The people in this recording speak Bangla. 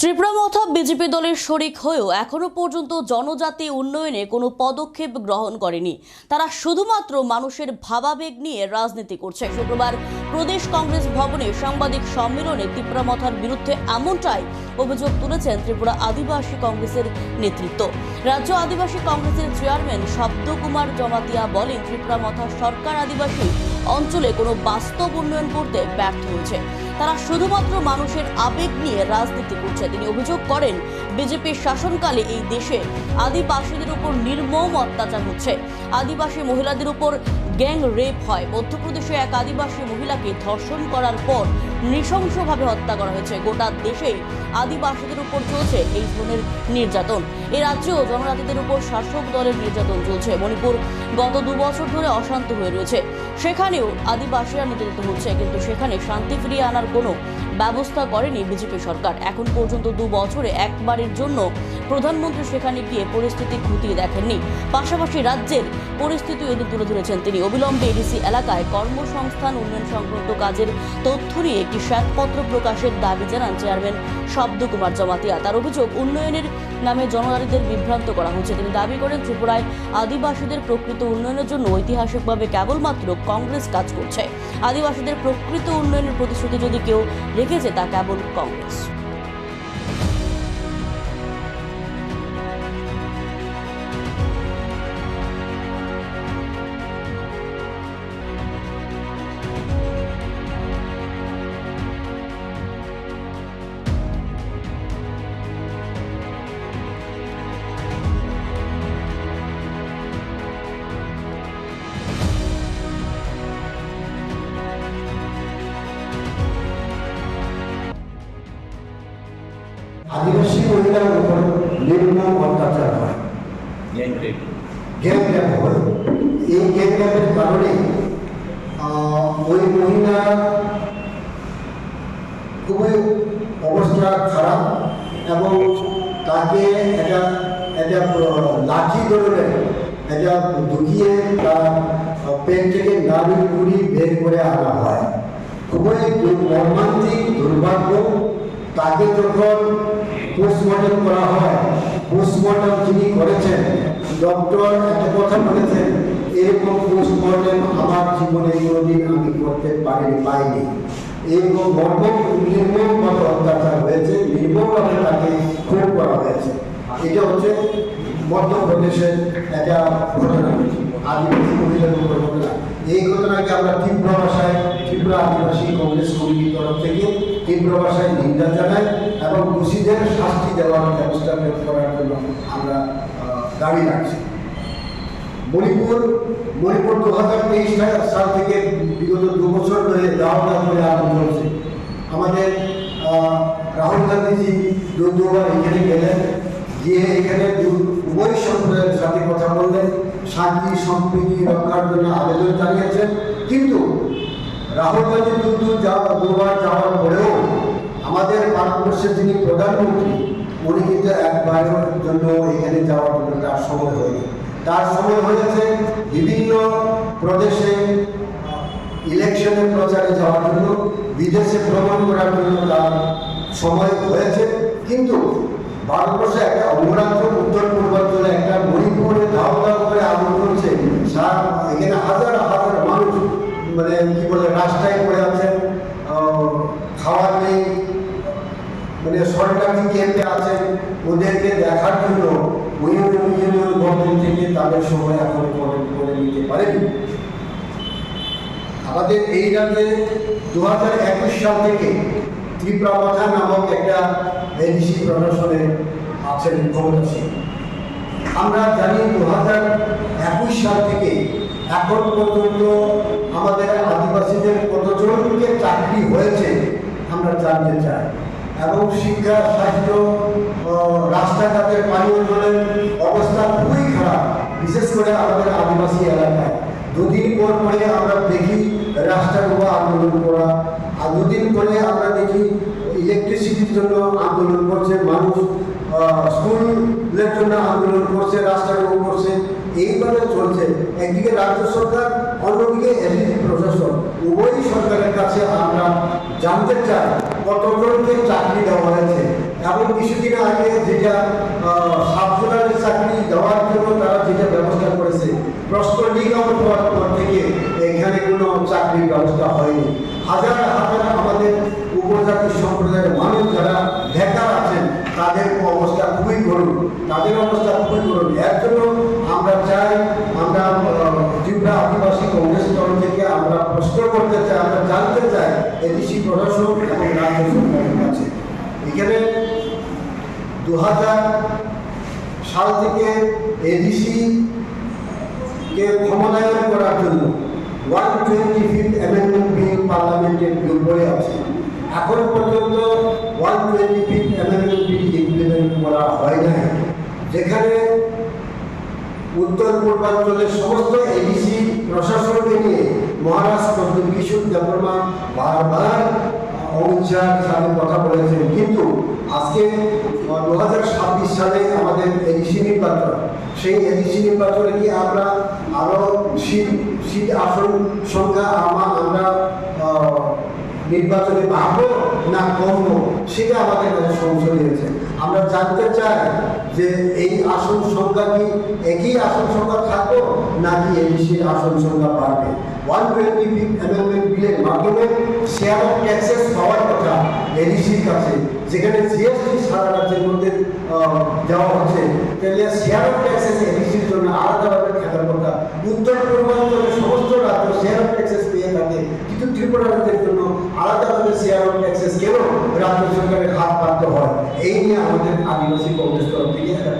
ত্রিপুরা মথা বিজেপি দলের শরিক হয়েও এখনও পর্যন্ত জনজাতি উন্নয়নে কোনো পদক্ষেপ গ্রহণ করেনি। তারা শুধুমাত্র মানুষের ভাবাবেগ নিয়ে রাজনীতি করছে। শুক্রবার প্রদেশ কংগ্রেস ভবনে সাংবাদিক সম্মেলনে ত্রিপুরা মথার বিরুদ্ধে এমনটাই অভিযোগ তুলেছেন ত্রিপুরা আদিবাসী কংগ্রেসের নেতৃত্ব। রাজ্য আদিবাসী কংগ্রেসের চেয়ারম্যান শব্দকুমার জমাতিয়া বলেন, ত্রিপুরা মথা সরকার আদিবাসী অঞ্চলে কোনো বাস্তব উন্নয়ন করতে ব্যর্থ হয়েছে। তারা শুধুমাত্র মানুষের আবেগ নিয়ে রাজনীতি করছে। তিনি অভিযোগ করেন বিজেপির শাসনকালে এই দেশে আদিবাসীদের উপর নির্মম অত্যাচার হচ্ছে। আদিবাসী মহিলাদের উপর গ্যাং রেপ হয়। মধ্যপ্রদেশে এক আদিবাসী মহিলাকে ধর্ষণ করার পর নৃশংসভাবে হত্যা করা হয়েছে। গোটা দেশে আদিবাসীদের উপর চলছে এই ধরনের নির্যাতন। এ রাজ্যেও জনজাতিদের উপর শাসক দলের নির্যাতন চলছে। মণিপুর গত দু বছর ধরে অশান্ত হয়ে রয়েছে। সেখানেও আদিবাসীরা নির্যাতিত হচ্ছে, কিন্তু সেখানে শান্তি ফিরিয়ে আনার কোনো ব্যবস্থা করেনি বিজেপি সরকার। এখন পর্যন্ত দু বছরে একবারের জন্য প্রধানমন্ত্রী সেখানে গিয়ে পরিস্থিতি খুঁটিয়ে দেখেননি। পাশাপাশি রাজ্যের পরিস্থিতি এদের তুলে ধরেছেন তিনি। অবিলম্বে এডিসি এলাকায় কর্মসংস্থান, উন্নয়ন সংক্রান্ত কাজের তথ্য নিয়ে একটি শ্বেতপত্র প্রকাশের দাবি জানান চেয়ারম্যান শব্দ কুমার জমাতিয়া। তার অভিযোগ, উন্নয়নের নামে জনজাতিদের বিভ্রান্ত করা হচ্ছে তিনি দাবি করেন, ত্রিপুরায় আদিবাসীদের প্রকৃত উন্নয়নের জন্য ঐতিহাসিকভাবে কেবলমাত্র কংগ্রেস কাজ করছে। আদিবাসীদের প্রকৃত উন্নয়নের প্রতিশ্রুতি যদি কেউ রেখেছে, তা কেবল কংগ্রেস। মহিলার উপর নির্মম অত্যাচার হয়। গ্যাং র্যাপ হয় এই গ্যাং র্যাপের কারণে ওই মহিলা খুবই অবস্থা খারাপ এবং তাকে একটা একটা লাঠি ধরনের একটা ঢুকিয়ে তার পেট থেকে নাড়ি মুড়ি বের করে আনা হয়। খুবই মর্মান্তিক দুর্ভাগ্য তাকে যখন পোস্টমর্টম করা হয়। পোস্টমর্টম যিনি করেছেন ডক্টর একটা কথা বলেছেন এরকম পোস্টমর্টম আমার জীবনে কোনোদিন আমি করতে পারিনি পাইনি। এরকম অত্যাচার হয়েছে নির্মমভাবে তাকে খুন করা হয়েছে। এটা হচ্ছে মধ্যপ্রদেশের একটা ঘটনা। আদিবাসী উপর ঘটনা। এই ঘটনাকে আমরা তীব্র ভাষায় তীব্র ভাষায় নিন্দা জানাই এবং দোষীদের শাস্তি দেওয়ার ব্যবস্থা করার জন্য আমরা দাবি রাখছি। মণিপুর মণিপুর দু হাজার তেইশ সাল থেকে বিগত দু বছর ধরে দাও দাও করে আরম্ভ চলছে আমাদের রাহুল গান্ধীজি দুবার এখানে গেলেন, গিয়ে এখানে উভয় সম্প্রদায়ের সাথে কথা বললেন, শান্তি, সম্প্রীতি রক্ষার জন্য আবেদন জানিয়েছেন। কিন্তু রাহুল গান্ধী দুবার যাওয়ার পরেও আমাদের ভারতবর্ষের যিনি প্রধানমন্ত্রী, উনি কিন্তু একবারের জন্য এখানে যাওয়ার জন্য তার সময় হয়নি তার সময় হয়েছে বিভিন্ন প্রদেশে ইলেকশনের প্রচারে যাওয়ার জন্য, বিদেশে ভ্রমণ করার জন্য তার সময় হয়েছে। কিন্তু ভারতবর্ষে একটা অঙ্গরাজ্য উত্তর পূর্বাঞ্চলে একটা মণিপুরে ধাও ধাও করে আগুন করছে সার এখানে হাজার হাজার মানুষ মানে কি বলে রাস্তায় পড়ে আছেন আহ, খাওয়ার নেই মানে সরকারি ক্যাম্পে আছেন ওদেরকে দেখার জন্য ইউনিয়ন ইউনিয়ন গভর্নমেন্ট থেকে তাদের সময় এখন করে করে নিতে পারেন। আমাদের এই রাজ্যে দু হাজার একুশ সাল থেকে ত্রিপুরা নামক একটা এডিসি প্রশাসনে আছেন ক্ষমতাসীন আমরা জানি দু হাজার একুশ সাল থেকে এখন পর্যন্ত আমাদের আদিবাসীদের কতজনকে চাকরি হয়েছে, আমরা জানতে চাই। এবং শিক্ষা, স্বাস্থ্য রাস্তাঘাটের পানীয় জলের অবস্থা খুবই খারাপ। বিশেষ করে আমাদের আদিবাসী এলাকায়। দুদিন পর পরে আমরা দেখি উপর আন্দোলন করা, আর দুদিন পরে আমরা দেখি ইলেকট্রিসিটির জন্য আন্দোলন করছে মানুষ স্কুলের জন্য আন্দোলন করছে উপর করছে, এইভাবে চলছে। একদিকে রাজ্য সরকার, অন্যদিকে এসডিজি প্রশাসন। উভয় সরকারের কাছে আমরা জানতে চাই কতজনকে চাকরি দেওয়া হয়েছে। এবং কিছুদিন আগে যেটা সাবজোনারি চাকরি দেওয়ার জন্য তারা যেটা ব্যবস্থা করেছে প্রশ্ন লিগ আউট হওয়ার পর থেকে এখানে কোনো চাকরির ব্যবস্থা হয়নি। হাজার হাজার আমাদের উপজাতি সম্প্রদায়ের মানুষ যারা বেকার আছেন, তাদের অবস্থা খুবই করুন তাদের অবস্থা খুবই করুন এর জন্য আমরা চাই, আমরা ত্রিপুরা আদিবাসী কংগ্রেস দল থেকে আমরা প্রশ্ন করতে চাই, আমরা জানতে চাই এডিসি প্রশাসন এবং রাজ্য সরকারের কাছে। এখানে দু হাজার সাল থেকে এডিসি কে ক্ষমতায়ন করার জন্য one twenty fifth amendment bill পার্লামেন্টের উপরে আছে। এখন পর্যন্ত one twenty fifth amendment bill implement করা হয় নাই। যেখানে উত্তর পূর্বাঞ্চলের সমস্ত এডিসি প্রশাসনকে নিয়ে মহারাষ্ট্র কিশোর দেববর্মা বারবার অমিত শাহের সাথে কথা বলেছেন। কিন্তু আজকে দু হাজার ছাব্বিশ সালে আমাদের এডিসি নির্বাচন। সেই এডিসি নির্বাচনে কি আমরা আরও সিট সিট আসন সংখ্যা আমার আমরা নির্বাচনে বাড়বো না কমবো, সেটা আমাদের কাছে সংশয় হয়েছে আমরা জানতে চাই যে এই আসন সংখ্যা কি একই আসন সংখ্যা থাকব নাকি এডিসির আসন সংখ্যা বাড়বে? ওয়ান টোয়েন্টি ফিফ অ্যামেন্ডমেন্ট বিলের মাধ্যমে শেয়ার অফ ট্যাক্সেস পাওয়ার কথা এডিসির কাছে, যেখানে জিএসটি সারা রাজ্যের মধ্যে দেওয়া হচ্ছে। তাহলে শেয়ার অফ ট্যাক্সেস এডিসির জন্য আলাদাভাবে থাকার কথা উত্তর পূর্বাঞ্চলের সমস্ত রাজ্য শেয়ার অফ ট্যাক্সেস পেয়ে থাকে। কিন্তু ত্রিপুরাদের জন্য আলাদাভাবে শেয়ার অফ ট্যাক্সেস কেন রাজ্য সরকারের হাত পাততে হয়। এই নিয়ে আমাদের আদিবাসী কংগ্রেস তরফ থেকে একটা